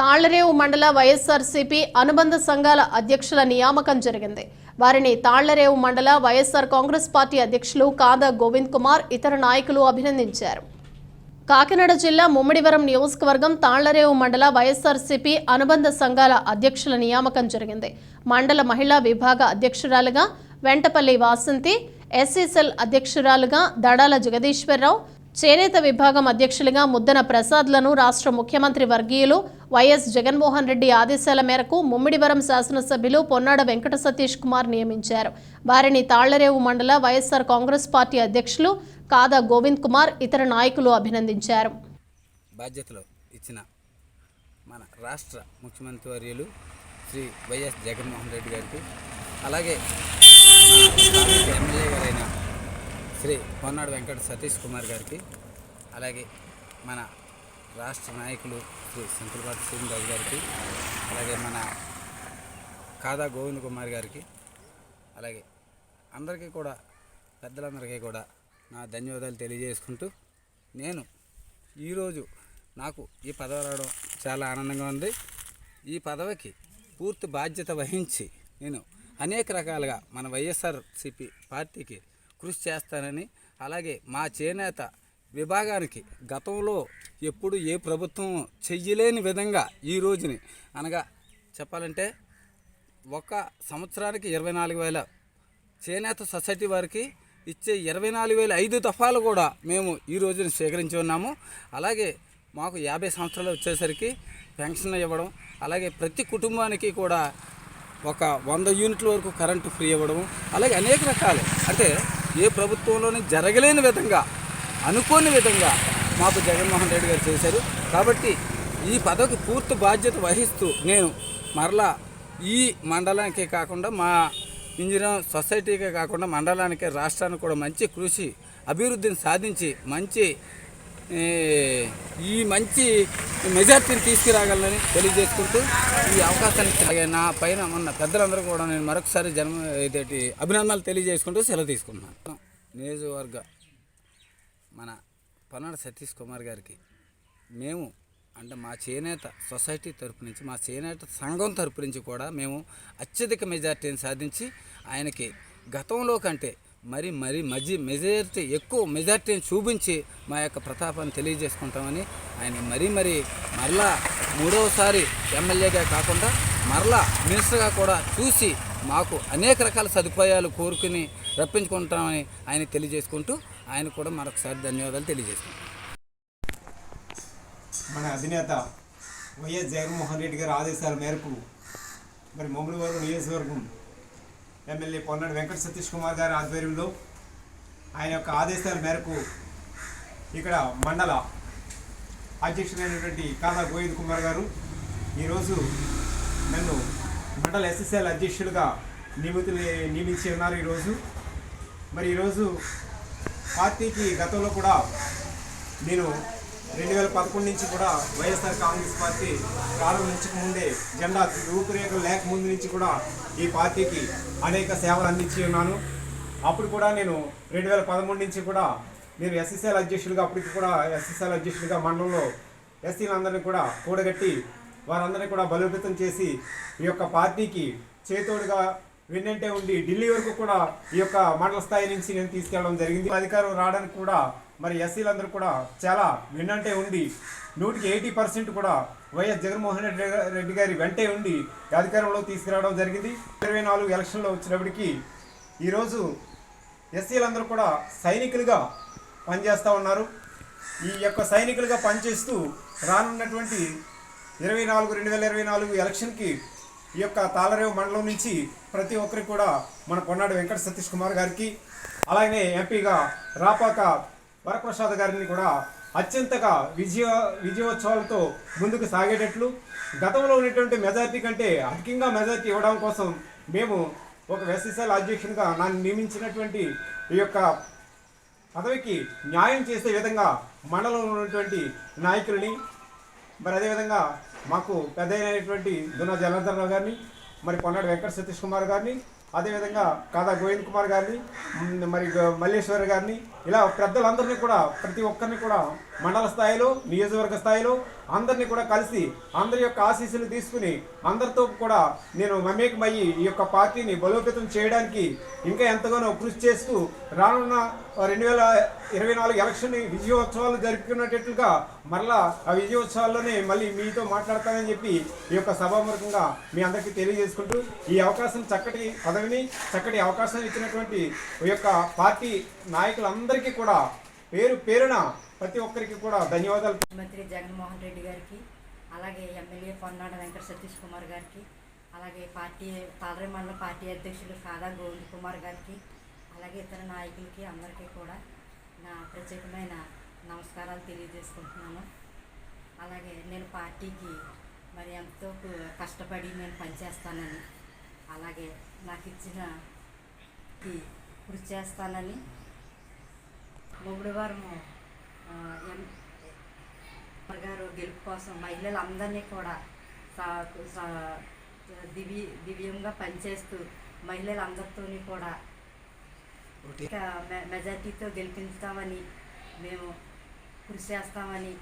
తాళ్ళరేవు మండల వైఎస్ఆర్సీపీ అనుబంధ సంఘాల అధ్యక్షుల నియామకం జరిగింది. వారిని తాళ్ళరేవు మండల వైఎస్ఆర్ కాంగ్రెస్ పార్టీ అధ్యక్షులు కాదా గోవింద్ కుమార్ ఇతర నాయకులు అభినందించారు. కాకినాడ జిల్లా ముమ్మడివరం నియోజకవర్గం తాళ్ళరేవు మండల వైఎస్ఆర్సీపీ అనుబంధ సంఘాల అధ్యక్షుల నియామకం జరిగింది. మండల మహిళా విభాగ అధ్యక్షురాలుగా వెంటపల్లి వాసంతి ఎస్ఎస్ఎల్ అధ్యక్షురాలుగా దడాల జగదీశ్వరరావు చేనేత విభాగం అధ్యక్షులుగా ముద్దన ప్రసాద్లను రాష్ట్ర ముఖ్యమంత్రి వర్గీయులు వైఎస్ జగన్మోహన్ రెడ్డి ఆదేశాల మేరకు ముమ్మిడివరం శాసనసభ్యులు పొన్నాడ వెంకట సతీష్ కుమార్ నియమించారు. వారిని తాళ్ళరేవు మండల వైఎస్ఆర్ కాంగ్రెస్ పార్టీ అధ్యక్షులు కాదా గోవింద్ కుమార్ ఇతర నాయకులు అభినందించారు. బాధ్యతలు ఇచ్చిన మన రాష్ట్ర ముఖ్యమంత్రి వర్యులు శ్రీ వైఎస్ జగన్మోహన్ రెడ్డి గారికి అలాగే ఎమ్మెల్యే గారైన శ్రీ పొన్నాడు వెంకట సతీష్ కుమార్ గారికి అలాగే మన రాష్ట్ర నాయకులు శ్రీ శంకులపాటి శ్రీనివాస్ గారికి అలాగే మన కాదా గోవింద్ కుమార్ గారికి అలాగే అందరికీ కూడా పెద్దలందరికీ కూడా నా ధన్యవాదాలు తెలియజేసుకుంటూ నేను ఈరోజు నాకు ఈ పదవి రావడం చాలా ఆనందంగా ఉంది. ఈ పదవికి పూర్తి బాధ్యత వహించి నేను అనేక రకాలుగా మన వైఎస్ఆర్సిపి పార్టీకి కృషి చేస్తానని అలాగే మా చేనేత విభాగానికి గతంలో ఎప్పుడు ఏ ప్రభుత్వం చెయ్యలేని విధంగా ఈ రోజుని అనగా చెప్పాలంటే ఒక సంవత్సరానికి ఇరవై నాలుగు వేల చేనేత సొసైటీ వారికి ఇచ్చే ఇరవై నాలుగు వేల ఐదు దఫాలు కూడా మేము ఈ రోజున సేకరించి ఉన్నాము. అలాగే మాకు యాభై సంవత్సరాలు వచ్చేసరికి పెన్షన్ ఇవ్వడం అలాగే ప్రతి కుటుంబానికి కూడా ఒక వంద యూనిట్ల వరకు కరెంటు ఫ్రీ ఇవ్వడం అలాగే అనేక రకాలు. అంటే ఏ ప్రభుత్వంలోని జరగలేని విధంగా అనుకోని విధంగా మాకు జగన్మోహన్ రెడ్డి గారు చేశారు. కాబట్టి ఈ పదవికి పూర్తి బాధ్యత వహిస్తూ నేను మరలా ఈ మండలానికే కాకుండా మా ఇంజనీర్ సొసైటీకే కాకుండా మండలానికి రాష్ట్రానికి కూడా మంచి కృషి అభివృద్ధిని సాధించి మంచి ఈ మంచి మెజార్టీని తీసుకురాగలనని తెలియజేసుకుంటూ ఈ అవకాశాన్ని ఇచ్చిన నా పైన ఉన్న పెద్దలందరూ కూడా నేను మరొకసారి జన్మ ఇదేంటి అభినందనలు తెలియజేసుకుంటూ సెలవు తీసుకున్నాను నియోజకవర్గ మన పన్నాడు సతీష్ కుమార్ గారికి మేము అంటే మా చేనేత సొసైటీ తరపు నుంచి మా చేనేత సంఘం తరపు నుంచి కూడా మేము అత్యధిక మెజార్టీని సాధించి ఆయనకి గతంలో కంటే మరి మరి మజి మెజారిటీ ఎక్కువ మెజారిటీని చూపించి మా యొక్క ప్రతాపాన్ని తెలియజేసుకుంటామని ఆయన మరీ మరి మరలా మూడవసారి ఎమ్మెల్యేగా కాకుండా మరలా మినిస్టర్గా కూడా చూసి మాకు అనేక రకాల సదుపాయాలు కోరుకుని రప్పించుకుంటామని ఆయన తెలియజేసుకుంటూ ఆయన కూడా మరొకసారి ధన్యవాదాలు తెలియజేసుకుంటాం మన అధినేత వైఎస్ జగన్మోహన్ రెడ్డి గారి ఆదేశాల మేరకు మరి మమ్మడివారు నియోజకవర్గం ఎమ్మెల్యే పొన్నాడు వెంకట సతీష్ కుమార్ గారి ఆధ్వర్యంలో ఆయన యొక్క ఆదేశాల మేరకు ఇక్కడ మండల అధ్యక్షుడైనటువంటి కాదా గోవింద్ కుమార్ గారు ఈరోజు నన్ను మండల ఎస్ఎస్ఎల్ అధ్యక్షులుగా నియమితులు నియమించి ఉన్నారు ఈరోజు. మరి ఈరోజు పార్టీకి గతంలో కూడా నేను రెండు వేల పదకొండు నుంచి కూడా వైఎస్ఆర్ కాంగ్రెస్ పార్టీ ప్రారంభించక ముందే జెండా రూపురేఖలు లేకముందు నుంచి కూడా ఈ పార్టీకి అనేక సేవలు అందించి ఉన్నాను. అప్పుడు కూడా నేను రెండు వేల పదమూడు నుంచి కూడా నేను ఎస్ఎస్ఎల్ అధ్యక్షుడిగా అప్పటికి కూడా ఎస్ఎస్ఎల్ అధ్యక్షుడిగా మండలంలో ఎస్సీలందరినీ కూడా కూడగట్టి వారందరినీ కూడా బలోపేతం చేసి ఈ యొక్క పార్టీకి చేతోడుగా వెన్నంటే ఉండి ఢిల్లీ వరకు కూడా ఈ యొక్క మండల స్థాయి నుంచి నేను తీసుకెళ్ళడం జరిగింది. అధికారం రావడానికి కూడా మరి ఎస్సీలందరూ కూడా చాలా వెన్నంటే ఉండి నూటికి ఎయిటీ పర్సెంట్ కూడా వైఎస్ జగన్మోహన్ రెడ్డి రెడ్డి గారి వెంటే ఉండి అధికారంలో తీసుకురావడం జరిగింది. ఇరవై నాలుగు ఎలక్షన్లో వచ్చినప్పటికీ ఈరోజు ఎస్సీలందరూ కూడా సైనికులుగా పనిచేస్తూ ఉన్నారు. ఈ యొక్క సైనికులుగా పనిచేస్తూ రానున్నటువంటి ఇరవై నాలుగు రెండు వేల ఇరవై నాలుగు ఎలక్షన్కి ఈ యొక్క తాళరేవు మండలం నుంచి ప్రతి ఒక్కరికి కూడా మన కొన్నాడు వెంకట సతీష్ కుమార్ గారికి అలాగే ఎంపీగా రాపాక వరప్రసాద్ గారిని కూడా అత్యంతగా విజయ విజయోత్సవాలతో ముందుకు సాగేటట్లు గతంలో ఉన్నటువంటి మెజార్టీ కంటే అధికంగా మెజార్టీ ఇవ్వడం కోసం మేము ఒక ఎస్ఎస్ఎల్ అధ్యక్షునిగా నన్ను నియమించినటువంటి ఈ యొక్క పదవికి న్యాయం చేసే విధంగా మండలంలో ఉన్నటువంటి నాయకుల్ని మరి అదేవిధంగా మాకు పెద్ద అయినటువంటి దున జలంధర్ రావు గారిని మరి కొన్నాడు వెంకట సతీష్ కుమార్ గారిని అదేవిధంగా కాదా గోవింద్ కుమార్ గారిని మరి మల్లేశ్వర్ గారిని ఇలా పెద్దలందరినీ కూడా ప్రతి ఒక్కరిని కూడా మండల స్థాయిలో నియోజకవర్గ స్థాయిలో అందరినీ కూడా కలిసి అందరి యొక్క ఆశీస్సులు తీసుకుని అందరితో కూడా నేను మమేకమయ్యి ఈ యొక్క పార్టీని బలోపేతం చేయడానికి ఇంకా ఎంతగానో కృషి చేస్తూ రానున్న రెండు వేల ఇరవై నాలుగు ఎలక్షన్ విజయోత్సవాలు జరుపుకున్నట్టుగా మరలా ఆ విజయోత్సవాల్లోనే మళ్ళీ మీతో మాట్లాడతానని చెప్పి ఈ యొక్క సభాముఖంగా మీ అందరికీ తెలియజేసుకుంటూ ఈ అవకాశం చక్కటి పదవిని చక్కటి అవకాశం ఇచ్చినటువంటి ఈ యొక్క పార్టీ నాయకులందరికీ కూడా పేరు పేరున ప్రతి ఒక్కరికి కూడా ధన్యవాదాలు. ముఖ్యమంత్రి జగన్మోహన్ రెడ్డి గారికి అలాగే ఎమ్మెల్యే పొన్నాడ వెంకట సతీష్ కుమార్ గారికి అలాగే పార్టీ తాదరి మండల పార్టీ అధ్యక్షులు కాదా గోవింద్ కుమార్ గారికి అలాగే ఇతర నాయకులకి అందరికీ కూడా నా ప్రత్యేకమైన నమస్కారాలు తెలియజేసుకుంటున్నాను. అలాగే నేను పార్టీకి మరి ఎంతో కష్టపడి నేను పనిచేస్తానని అలాగే నాకు ఇచ్చిన కృషి చేస్తానని మొగుడువారము ఆ, ఎం గారు గెలుపు కోసం మహిళలందరినీ కూడా దివ్య దివ్యంగా పనిచేస్తూ మహిళలందరితోని కూడా మెజార్టీతో గెలిపించుతామని మేము కృషి చేస్తామని